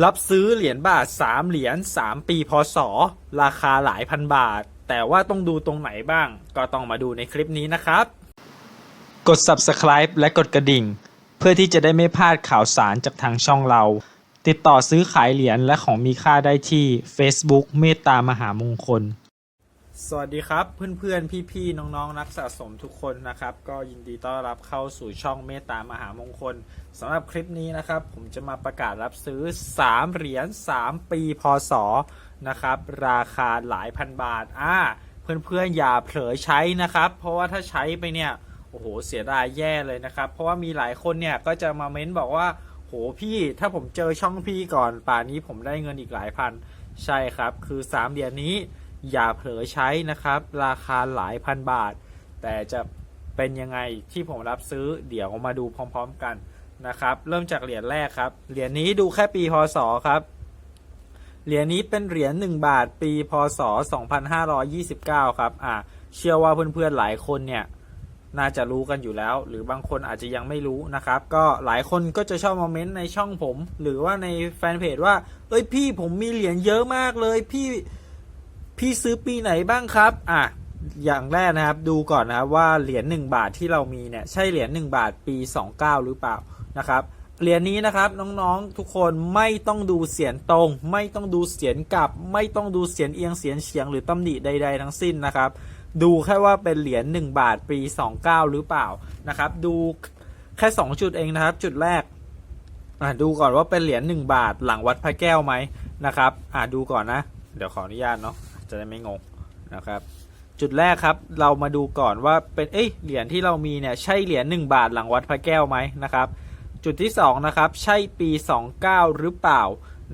รับซื้อเหรียญบาท 3 เหรียญ3 ปีพศ ราคาหลายพันบาท แต่ว่าต้องดูตรงไหนบ้าง ก็ต้องมาดูในคลิปนี้นะครับ กด subscribe และกดกระดิ่ง เพื่อที่จะได้ไม่พลาดข่าวสารจากทางช่องเรา ติดต่อซื้อขายเหรียญและของมีค่าได้ที่ Facebook เมตตามหามงคล สวัสดีครับเพื่อนๆ พี่ๆ น้องๆ นักสะสมทุกคนนะครับ ก็ยินดีต้อนรับเข้าสู่ช่องเมตตามหามงคลสำหรับคลิปนี้นะครับ ผมจะมาประกาศรับซื้อ 3 เหรียญ3 ปีพศนะครับ ราคาหลายพันบาทอ่าเพื่อนๆ อย่าเผลอใช้นะครับ เพราะว่าถ้าใช้ไปเนี่ย โอ้โห เสียดายแย่เลยนะครับ เพราะว่ามีหลายคนเนี่ยก็จะมาเม้นบอกว่าโหพี่ถ้าผมเจอช่องพี่ก่อนป่านนี้ผมได้เงินอีกหลายพันใช่ครับ คือ3เหรียญนี้ อย่าเผลอใช้นะครับ ราคาหลายพันบาท แต่จะเป็นยังไงที่ผมรับซื้อเดี๋ยวมาดูพร้อมๆกันนะครับ เริ่มจากเหรียญแรกครับ เหรียญนี้ดูแค่ปีพศครับ เหรียญนี้เป็นเหรียญ1บาทปีพศ 2529 ครับอ่าเชื่อว่าเพื่อนๆหลายคนเนี่ยน่าจะรู้กันอยู่แล้ว หรือบางคนอาจจะยังไม่รู้นะครับ ก็หลายคนก็จะชอบมาเมนต์ในช่องผม หรือว่าในแฟนเพจว่า เอ้ยพี่ผมมีเหรียญเยอะมากเลยพี่ พี่ซื้อปีไหนบ้างครับ อะ อย่างแรกนะครับ ดูก่อนนะครับว่าเหรียญ1บาทที่เรามีเนี่ยใช่เหรียญ1บาทปี 29 หรือเปล่านะครับเหรียญนี้นะครับน้องๆทุกคนไม่ต้องดูเสียนตรง ไม่ต้องดูเสียนกลับ ไม่ต้องดูเสียนเอียงเสียนเฉียงหรือตำหนิใด ๆ ทั้งสิ้นนะครับ ดูแค่ว่าเป็นเหรียญ1 บาทปี 29 หรือเปล่านะครับ ดูแค่ 2 จุดเองนะครับ จุดแรกอะดูก่อนว่าเป็นเหรียญ1บาทหลังวัดพระแก้วไหมนะครับ อะดูก่อนนะ เดี๋ยวขออนุญาตเนาะ จะได้ไม่งงนะครับ จุดแรกครับเรามาดูก่อนว่าเป็นเอ้ยเหรียญที่เรามีเนี่ยใช่เหรียญ1บาทหลังวัดพระแก้วไหมนะครับ จุดที่2นะครับใช่ปี 29 หรือเปล่า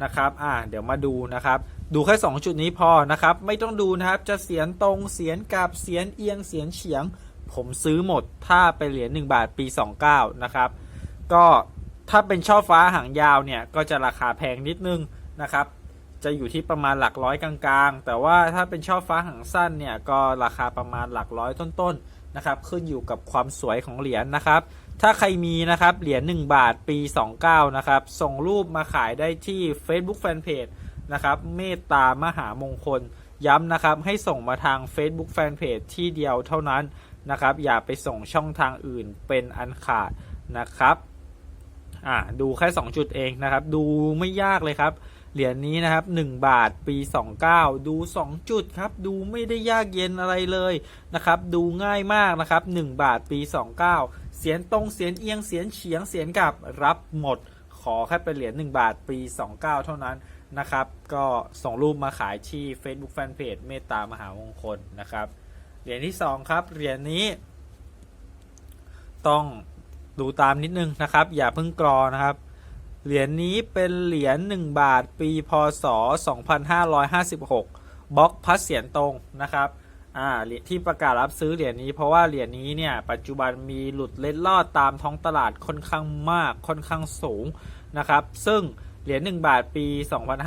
นะครับอ่าเดี๋ยวมาดูนะครับดูแค่ 2 จุดนี้พอนะครับ ไม่ต้องดูนะครับจะเสียนตรงเสียนกลับเสียนเอียงเสียนเฉียง ผมซื้อหมดถ้าเป็นเหรียญ1บาทปี 29 นะครับ ก็ถ้าเป็นช่อฟ้าหางยาวเนี่ยก็จะราคาแพงนิดนึงนะครับ จะอยู่ที่ประมาณหลักร้อยกลางๆ แต่ว่าถ้าเป็นช่อฟ้าหางสั้นเนี่ยก็ราคาประมาณหลักร้อยต้นๆนะครับขึ้นอยู่กับความสวยของเหรียญนะครับ ถ้าใครมีนะครับเหรียญ1บาทปี 29นะครับส่งรูปมาขายได้ที่ Facebook Fanpage นะครับเมตตามหามงคลย้ำนะครับให้ส่งมาทาง Facebook Fanpage ที่เดียวเท่านั้นนะครับอย่าไปส่งช่องทางอื่นเป็นอันขาดนะครับอ่าดูแค่ 2 จุดเองนะครับ ดูไม่ยากเลยครับ เหรียญนี้นะครับ 1 บาทปี 29 ดู 2 จุดครับ ดูไม่ได้ยากเย็นอะไรเลยนะครับ ดูง่ายมากนะครับ 1 บาทปี 29 เสียนตรงเสียนเอียงเสียนเฉียงเสียนกลับรับหมด ขอแค่เป็นเหรียญ1บาทปี 29 เท่านั้นนะครับ ก็ส่งรูปมาขายที่ Facebook Fanpage เมตตามหามงคลนะครับ เหรียญที่ 2 ครับ เหรียญนี้ ต้องดูตามนิดนึงนะครับ อย่าเพิ่งกรอนะครับ เหรียญนี้เป็นเหรียญ1บาท ปีพศ 2556บล็อกพัดเสียนตรงนะครับอ่าที่ประกาศรับซื้อเหรียญนี้เพราะว่าเหรียญนี้เนี่ยปัจจุบันมีหลุดเล็ดลอดตามท้องตลาดค่อนข้างมากค่อนข้างสูงนะครับ ซึ่งเหรียญ1บาทปี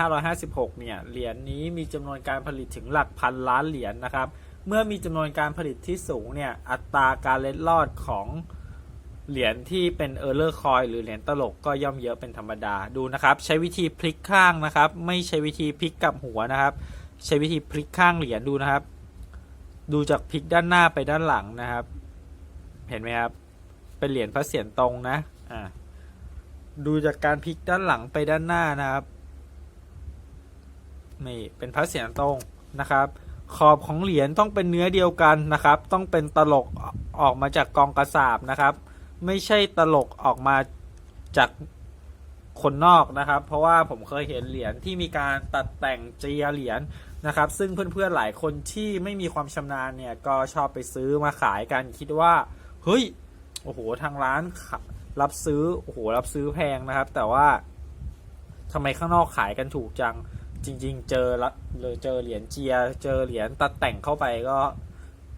2556 เนี่ยเหรียญนี้มีจำนวนการผลิตถึงหลักพันล้านเหรียญนะครับ เมื่อมีจำนวนการผลิตที่สูงเนี่ยอัตราการเล็ดลอดของ เหรียญที่เป็นเออร์เลอร์คอยหรือเหรียญตลกก็ย่อมเยอะเป็นธรรมดาดูนะครับ ใช้วิธีพลิกข้างนะครับ ไม่ใช้วิธีพลิกกับหัวนะครับ ใช้วิธีพลิกข้างเหรียญดูนะครับ ดูจากพลิกด้านหน้าไปด้านหลังนะครับ เห็นไหมครับ เป็นเหรียญพระเศียรตรงนะอ่าดูจากการพลิกด้านหลังไปด้านหน้านะครับนี่เป็นพระเศียรตรงนะครับ ขอบของเหรียญต้องเป็นเนื้อเดียวกันนะครับ ต้องเป็นตลกออกมาจากกองกระสาบนะครับ ไม่ใช่ตลกออกมาจากคนนอกนะครับ เพราะว่าผมเคยเห็นเหรียญที่มีการตัดแต่งเจียเหรียญนะครับ ซึ่งเพื่อนๆหลายคนที่ไม่มีความชำนาญเนี่ยก็ชอบไปซื้อมาขายกันคิดว่า เฮ้ยโอ้โหทางร้านรับซื้อโอ้โหรับซื้อแพงนะครับ แต่ว่าทำไมข้างนอกขายกันถูกจังจริง ๆ เจอละเลยเจอเหรียญเจีย เจอเหรียญตัดแต่งเข้าไปก็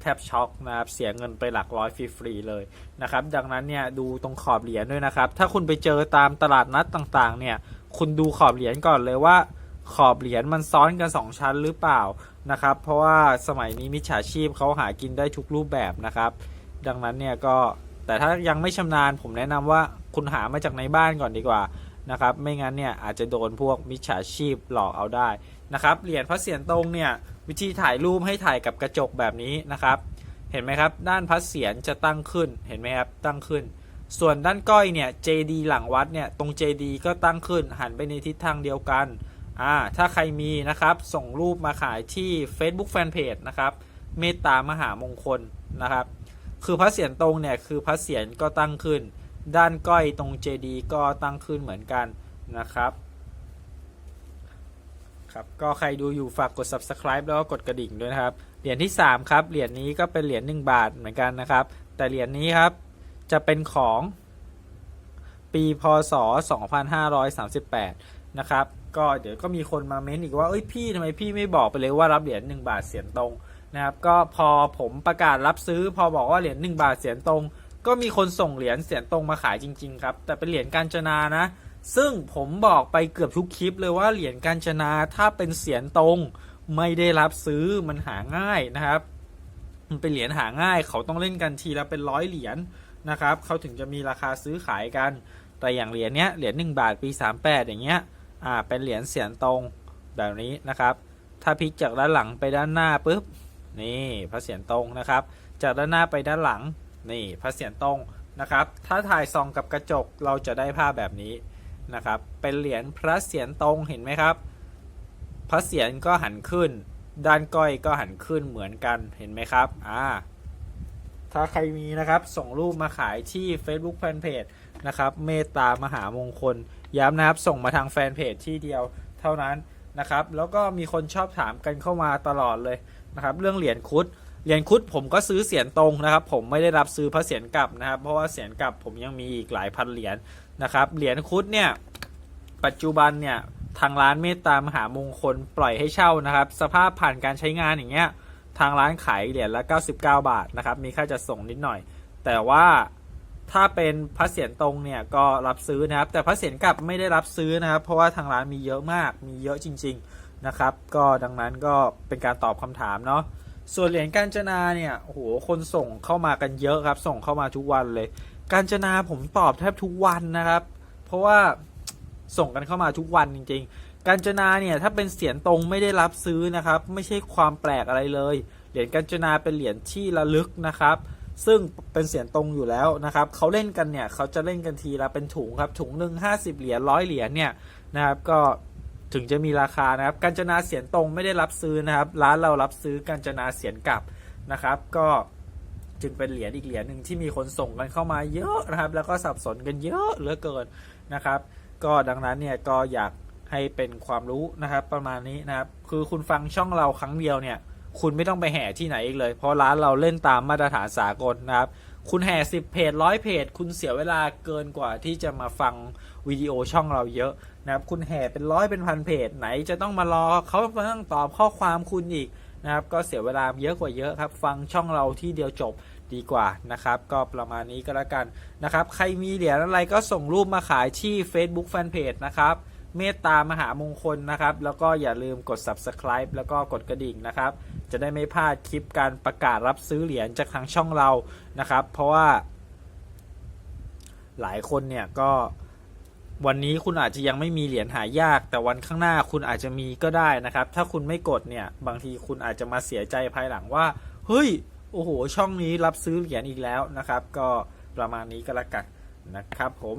แทบช็อกนะครับเสียเงินไปหลักร้อยฟรีๆเลยนะครับดังนั้นเนี่ยดูตรงขอบเหรียญด้วยนะครับ ถ้าคุณไปเจอตามตลาดนัดต่างๆเนี่ยคุณดูขอบเหรียญก่อนเลยว่าขอบเหรียญมันซ้อนกัน 2 ชั้นหรือเปล่านะครับเพราะว่าสมัยนี้มิจฉาชีพเขาหากินได้ทุกรูปแบบนะครับ ดังนั้นเนี่ยก็แต่ถ้ายังไม่ชำนาญผมแนะนำว่าคุณหามาจากในบ้านก่อนดีกว่า นะครับ ไม่งั้นเนี่ยอาจจะโดนพวกมิจฉาชีพหลอกเอาได้นะครับ เหรียญพระเศียรตรงเนี่ยวิธีถ่ายรูปให้ถ่ายกับกระจกแบบนี้นะครับ เห็นไหมครับ ด้านพระเศียรจะตั้งขึ้น เห็นไหมครับ ตั้งขึ้น ส่วนด้านก้อยเนี่ย JD หลังวัดเนี่ยตรง JD ก็ตั้งขึ้น หันไปในทิศทางเดียวกันอ่าถ้าใครมีนะครับส่งรูปมาขายที่ Facebook Fanpage นะครับเมตตามหามงคลนะครับ คือพระเศียรตรงเนี่ยคือพระเศียรก็ตั้งขึ้น ด้านก้อยตรง JD ก็ตั้งขึ้นเหมือนกันนะครับครับก็ใครดูอยู่ฝากกด subscribe แล้วก็กดกระดิ่งด้วยนะครับ เหรียญที่ 3 ครับ เหรียญนี้ก็เป็นเหรียญ1บาทเหมือนกันนะครับ แต่เหรียญนี้ครับจะเป็นของปีพศ 2538 นะครับ ก็เดี๋ยวก็มีคนมาเม้นอีกว่า เอ้ยพี่ทำไมพี่ไม่บอกไปเลยว่ารับเหรียญ1บาทเสียนตรงนะครับ ก็พอผมประกาศรับซื้อ พอบอกว่าเหรียญ1บาทเสียนตรง ก็มีคนส่งเหรียญเสียนตรงมาขายจริง ๆ ครับ แต่เป็นเหรียญกาญจนานะ ซึ่งผมบอกไปเกือบทุกคลิปเลยว่าเหรียญกาญจนาถ้าเป็นเสียนตรงไม่ได้รับซื้อมันหาง่ายนะครับ มันเป็นเหรียญหาง่าย เขาต้องเล่นกันทีละเป็นร้อยเหรียญนะครับเขาถึงจะมีราคาซื้อขายกัน แต่อย่างเหรียญเนี้ยเหรียญ1บาทปี 38 อย่างเงี้ยอ่าเป็นเหรียญเสียนตรงแบบนี้นะครับ ถ้าพลิกจากด้านหลังไปด้านหน้าปุ๊บนี่พระเสียรตรงนะครับ จากด้านหน้าไปด้านหลัง นี่พระเสียรตรงนะครับ ถ้าถ่ายซองกับกระจกเราจะได้ภาพแบบนี้นะครับ เป็นเหรียญพระเสียรตรงเห็นไหมครับ พระเสียรก็หันขึ้น ด้านก้อยก็หันขึ้นเหมือนกันเห็นไหมครับอ่าถ้าใครมีนะครับส่งรูปมาขายที่ Facebook Fanpage นะครับ เมตตามหามงคล ย้ำนะครับ ส่งมาทางแฟนเพจที่เดียวเท่านั้นนะครับ แล้วก็มีคนชอบถามกันเข้ามาตลอดเลยนะครับ เรื่องเหรียญคุด เหรียญคุดผมก็ซื้อเสียนตรงนะครับ ผมไม่ได้รับซื้อพระเสียรกลับนะครับ เพราะว่าเสียรกลับผมยังมีอีกหลายพันเหรียญนะครับ เหรียญคุดเนี่ยปัจจุบันเนี่ยทางร้านเมตตามหามงคลปล่อยให้เช่านะครับ สภาพผ่านการใช้งานอย่างเงี้ยทางร้านขายเหรียญละ 99 บาทนะครับ มีค่าจัดส่งนิดหน่อย แต่ว่าถ้าเป็นพระเศียรตรงเนี่ยก็รับซื้อนะครับ แต่พระเศียรกลับไม่ได้รับซื้อนะครับ เพราะว่าทางร้านมีเยอะมาก มีเยอะจริง ๆนะครับ ก็ดังนั้นก็เป็นการตอบคำถามเนาะ ส่วนเหรียญกาญจนาเนี่ยโอ้โหคนส่งเข้ามากันเยอะครับ ส่งเข้ามาทุกวันเลย กาญจนาผมตอบแทบทุกวันนะครับ เพราะว่าส่งกันเข้ามาทุกวันจริง ๆ กาญจนาเนี่ยถ้าเป็นเสียงตรงไม่ได้รับซื้อนะครับ ไม่ใช่ความแปลกอะไรเลย เหรียญกาญจนาเป็นเหรียญที่ระลึกนะครับ ซึ่งเป็นเสียงตรงอยู่แล้วนะครับเขาเล่นกันเนี่ยเขาจะเล่นกันทีละเป็นถุงครับถุงหนึ่งห้าสิบเหรียญร้อยเหรียญเนี่ยนะครับก็ ถึงจะมีราคานะครับกาญจนาเสียงตรงไม่ได้รับซื้อนะครับ ร้านเรารับซื้อกาญจนาเสียงกลับนะครับ ก็จึงเป็นเหรียญอีกเหรียญหนึ่งที่มีคนส่งกันเข้ามาเยอะนะครับ แล้วก็สับสนกันเยอะเหลือเกินนะครับ ก็ดังนั้นเนี่ยก็อยากให้เป็นความรู้นะครับ ประมาณนี้นะครับ คือคุณฟังช่องเราครั้งเดียวเนี่ย คุณไม่ต้องไปแห่ที่ไหนอีกเลย เพราะร้านเราเล่นตามมาตรฐานสากลนะครับ คุณแห่สิบเพจร้อยเพจ คุณเสียเวลาเกินกว่าที่จะมาฟังวิดีโอช่องเราเยอะ นะครับคุณแห่เป็นร้อยเป็นพันเพจไหนจะต้องมารอเขามานั่งตอบข้อความคุณอีกนะครับก็เสียเวลาเยอะกว่าเยอะครับ ฟังช่องเราที่เดียวจบดีกว่านะครับ ก็ประมาณนี้ก็แล้วกันนะครับใครมีเหรียญอะไรก็ส่งรูปมาขายที่ Facebook Fanpage นะครับเมตตามหามงคลนะครับ แล้วก็อย่าลืมกด subscribe แล้วก็กดกระดิ่งนะครับ จะได้ไม่พลาดคลิปการประกาศรับซื้อเหรียญจากทางช่องเรานะครับ เพราะว่าหลายคนเนี่ยก็ วันนี้คุณอาจจะยังไม่มีเหรียญหายาก แต่วันข้างหน้าคุณอาจจะมีก็ได้นะครับ ถ้าคุณไม่กดเนี่ย บางทีคุณอาจจะมาเสียใจภายหลังว่า เฮ้ย โอ้โห ช่องนี้รับซื้อเหรียญอีกแล้วนะครับ ก็ประมาณนี้ก็แล้วกันนะครับผม